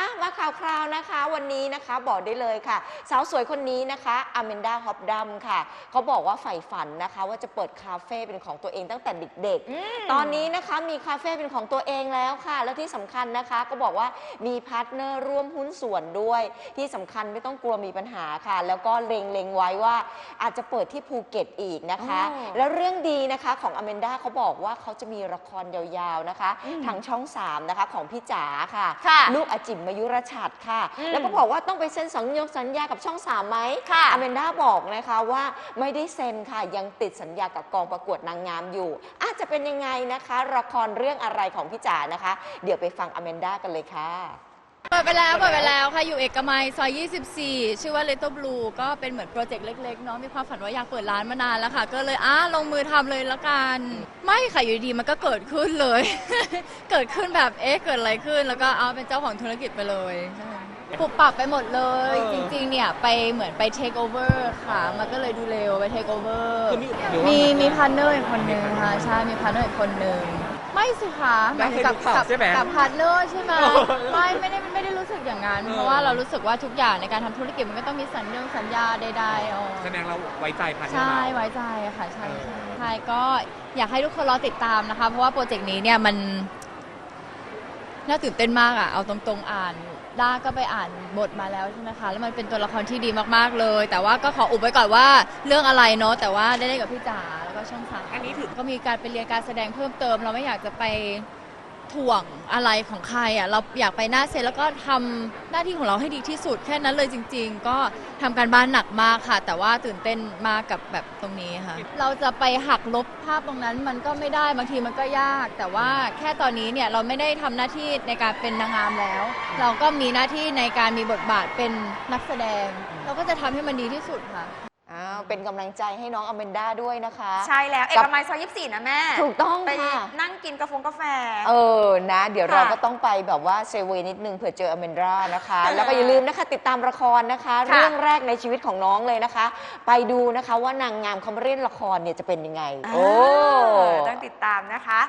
อะมาข่าวคราวนะคะ วันนี้นะคะบอกได้เลยค่ะ สาวสวยคนนี้นะคะอเมนดาฮอปดัมค่ะ เขาบอกว่าใฝ่ฝันนะคะ ว่าจะเปิดคาเฟ่เป็นของตัวเองตั้งแต่เด็กๆ ตอนนี้นะคะมีคาเฟ่เป็นของตัวเองแล้วค่ะ แล้วที่สำคัญนะคะ ก็บอกว่ามีพาร์ทเนอร์ร่วมหุ้นส่วนด้วย ที่สำคัญไม่ต้องกลัวมีปัญหาค่ะ แล้วก็เล็งๆไว้ว่าอาจจะเปิดที่ภูเก็ตอีกนะคะอ๋อแล้วเรื่องดีนะคะของอเมนดาเขาบอกว่าเขาจะมีละครยาวๆนะคะ ทางช่อง3นะคะของพี่จ๋าค่ะค่ะลูกอาจิมมายุรชัดค่ะ อืมแล้วก็บอกว่าต้องไปเซ็นสัญญาสัญญากับช่อง3ไหมค่ะอเมนดาบอกนะคะว่าไม่ได้เซ็นค่ะ ยังติดสัญญากับกองประกวดนางงามอยู่ อาจจะเป็นยังไงนะคะ ละครเรื่องอะไรของพี่จ๋านะคะ เดี๋ยวไปฟังอเมนดากันเลยค่ะ เปิดไปแล้วเปิดไปแล้วค่ะ อยู่เอกมัยซอย 24 ชื่อว่า Little Blue ก็เป็นเหมือนโปรเจกต์เล็กๆเนาะมีความฝันว่าอยากเปิดร้านมานานแล้วค่ะ ก็เลยอะลงมือทำเลยละกัน ไม่ค่ะอยู่ดีๆมันก็เกิดขึ้นเลย เกิดขึ้นแบบเอ๊ะเกิดอะไรขึ้น แล้วก็เอาเป็นเจ้าของธุรกิจไปเลยใช่ปรับปรับไปหมดเลย จริงๆเนี่ยไปเหมือนไป take over ค่ะ มันก็เลยดูเร็วไป take over คือมีหรือว่ามีมันมีพาร์ทเนอร์อีกคนนึงค่ะ ใช่ มีพาร์ทเนอร์อีกคนนึง ไม่สิคะหมายถึงกับได้เคยดูข่าวกับใช่ไหมกับพาร์ทเนอร์ใช่ไหมเออไม่ไม่ได้ไม่ได้รู้สึกอย่างนั้นเออเพราะว่าเรารู้สึกว่าทุกอย่างในการทำธุรกิจมันก็ต้องมีสัญญาสัญญาใดๆอ๋อแสดงเราไว้ใจพันธุ์ใช่เราไว้ใจอะค่ะใช่เออใช่ใช่ก็อยากให้ทุกคนรอติดตามนะคะ เพราะว่าโปรเจกต์นี้เนี่ยมันน่าตื่นเต้นมากอะเอาตรงๆอ่าน ด้าก็ไปอ่านบทมาแล้วใช่ไหมคะ แล้วมันเป็นตัวละครที่ดีมากๆเลย แต่ว่าก็ขออุบไว้ก่อนว่าเรื่องอะไรเนาะ แต่ว่าได้เล่นกับพี่จ๋าแล้วก็ช่องสามอันนี้ถือ ก็มีการไปเรียนการแสดงเพิ่มเติม เราไม่อยากจะไป ถ่วงอะไรของใครอะเราอยากไปหน้าเซตแล้วก็ทำหน้าที่ของเราให้ดีที่สุดแค่นั้นเลยจริง ๆ ก็ทำการบ้านหนักมากค่ะ แต่ว่าตื่นเต้นมากกับแบบตรงนี้ค่ะ เราจะไปหักลบภาพตรงนั้นมันก็ไม่ได้บางทีมันก็ยาก แต่ว่าแค่ตอนนี้เนี่ยเราไม่ได้ทำหน้าที่ในการเป็นนางงามแล้ว เราก็มีหน้าที่ในการมีบทบาทเป็นนักแสดง เราก็จะทำให้มันดีที่สุดค่ะ อ้าวเป็นกำลังใจให้น้องอเมนดาด้วยนะคะ ใช่แล้ว เอกมัยซอย24นะแม่ถูกต้องไปค่ะ นั่งกินกาแฟกาแฟ เออนะ เดี๋ยวค่ะเราก็ต้องไปแบบว่าเซเวนิดนึงเผื่อเจออเมนดรานะคะ แล้วก็อย่าลืมนะคะติดตามละครนะคะ ค่ะ เรื่องแรกในชีวิตของน้องเลยนะคะ ไปดูนะคะว่านางงามเขามาเล่นละครเนี่ยจะเป็นยังไง โอ้ ต้องติดตามนะคะ